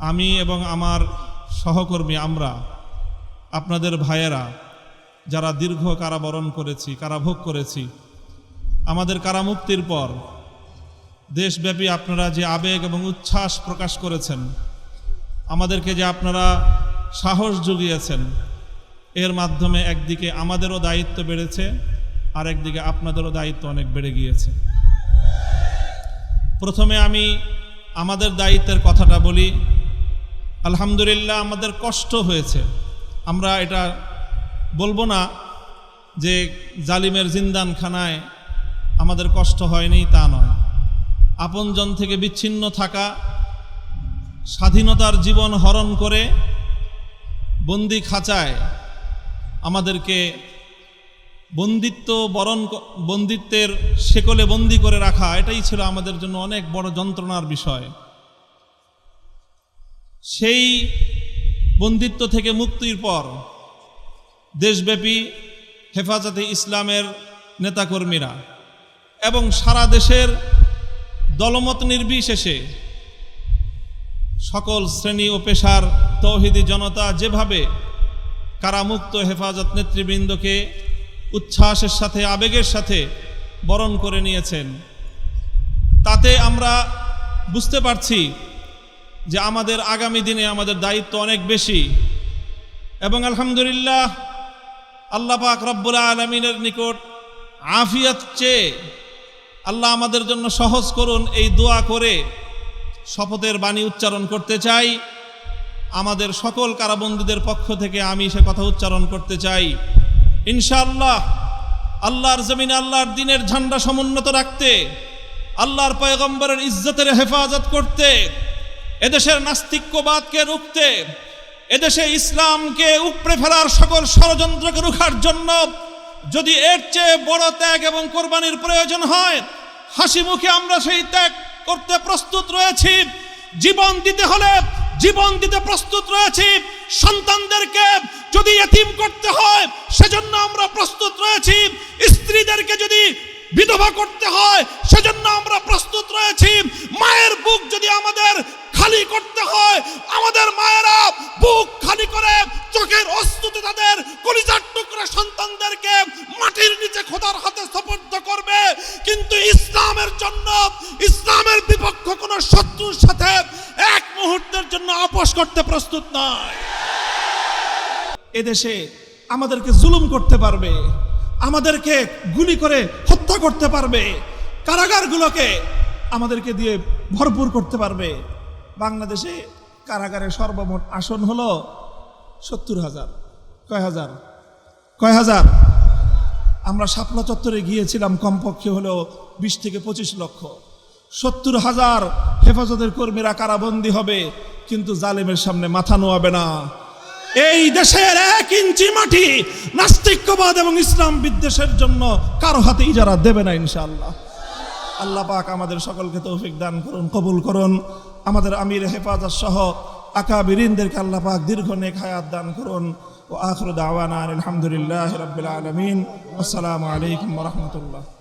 আমি এবং আমার সহকর্মী আমরা, আপনাদের ভাইয়েরা, যারা দীর্ঘ কারাবরণ করেছি, কারাভোগ করেছি, আমাদের কারামুক্তির পর দেশব্যাপী আপনারা যে আবেগ এবং উচ্ছ্বাস প্রকাশ করেছেন, আমাদেরকে যে আপনারা সাহস জুগিয়েছেন, এর মাধ্যমে একদিকে আমাদেরও দায়িত্ব বেড়েছে, আর একদিকে আপনাদেরও দায়িত্ব অনেক বেড়ে গিয়েছে। প্রথমে আমি আমাদের দায়িত্বের কথাটা বলি। আলহামদুলিল্লাহ আমাদের কষ্ট হয়েছে। আমরা এটা বলব না যে জালিমের জিন্দানখানায় আমাদের কষ্ট হয়নি তা নয়। আপনজন থেকে বিচ্ছিন্ন থাকা, স্বাধীনতার জীবন হরণ করে বন্দি খাঁচায় আমাদেরকে বন্দিত্ব বরণ বন্দিত্বের শেকলে বন্দি করে রাখা, এটাই ছিল আমাদের জন্য অনেক বড় যন্ত্রণার বিষয়। সেই বন্দিত্ব থেকে মুক্তির পর দেশব্যাপী হেফাজতে ইসলামের নেতাকর্মীরা এবং সারা দেশের দলমত নির্বিশেষে সকল শ্রেণি ও পেশার তৌহিদি জনতা যেভাবে কারামুক্ত হেফাজত নেতৃবৃন্দকে উচ্ছ্বাসের সাথে, আবেগের সাথে বরণ করে নিয়েছেন, তাতে আমরা বুঝতে পারছি যে আমাদের আগামী দিনে আমাদের দায়িত্ব অনেক বেশি। এবং আলহামদুলিল্লাহ, আল্লাহ পাক রব্বুল আলমিনের নিকট আফিয়াত চেয়ে আল্লাহ আমাদের জন্য সহজ করুন এই দোয়া করে শপথের বাণী উচ্চারণ করতে চাই। আমাদের সকল কারাবন্দীদের পক্ষ থেকে আমি সে কথা উচ্চারণ করতে চাই। ইনশাআল্লাহ, আল্লাহর জমিন আল্লাহর দিনের ঝান্ডা সমুন্নত রাখতে, আল্লাহর পয়গম্বরের ইজ্জতের হেফাজত করতে এদেশের নাস্তিক্যবাদকে রুখতে, এদেশে ইসলামকে উপড়ে ফেলার সকল ষড়যন্ত্রকে রুখার জন্য যদি এর চেয়ে বড় ত্যাগ এবং কোরবানির প্রয়োজন হয়, হাসি মুখে আমরা সেই ত্যাগ করতে প্রস্তুত রয়েছি। জীবন দিতে হলে জীবন দিতে প্রস্তুত রয়েছি। সন্তানদেরকে যদি এতিম করতে হয়, সেজন্য আমরা প্রস্তুত রয়েছি। স্ত্রীদেরকে যদি বিধবা করতে হয়, সেজন্য আমরা প্রস্তুত রয়েছি। মায়ের বুক যদি আমাদের খালি করতে হয়। আমাদের মায়েরা বুক খালি করে চোখের অস্তুতে তাদের কলিজার টুকরা সন্তানদেরকে মাটির নিচে খোদার হাতে সপর্দ করবে। কিন্তু ইসলামের জন্য, ইসলামের বিপক্ষ কোনো শত্রুর সাথে এক মুহূর্তের জন্য আপোষ করতে প্রস্তুত নয়। এদেশে আমাদেরকে জুলুম করতে পারবে, আমাদেরকে গুলি করে হত্যা করতে পারবে, কারাগারগুলোকে আমাদেরকে দিয়ে ভরপুর করতে পারবে। বাংলাদেশে কারাগারে সর্বমোট আসন হলো সত্তর হাজার। কয় হাজার? কয় হাজার? আমরা শাপলা চত্বরে গিয়েছিলাম, কমপক্ষে হলো বিশ থেকে পঁচিশ লক্ষ। সত্তর হাজার হেফাজতের কর্মীরা কারাবন্দী হবে, কিন্তু জালেমের সামনে মাথা নোয়াবে না। এই দেশের এক ইঞ্চি মাটি নাস্তিক্যবাদ এবং ইসলাম বিদ্বেষের জন্য কারও হাতে ইজারা দেবে না, ইনশাআল্লাহ। আল্লাহ পাক আমাদের সকলকে তৌফিক দান করুন, কবুল করুন। আমাদের আমির হেফাজত সহ আকাবিরিনদেরকে আল্লাহ পাক দীর্ঘ নেক হায়াত দান করুন। ও আখর দাওয়ান আলহামদুলিল্লাহ রবিল আলমিন। আসসালামু আলাইকুম রহমতুল্লাহ।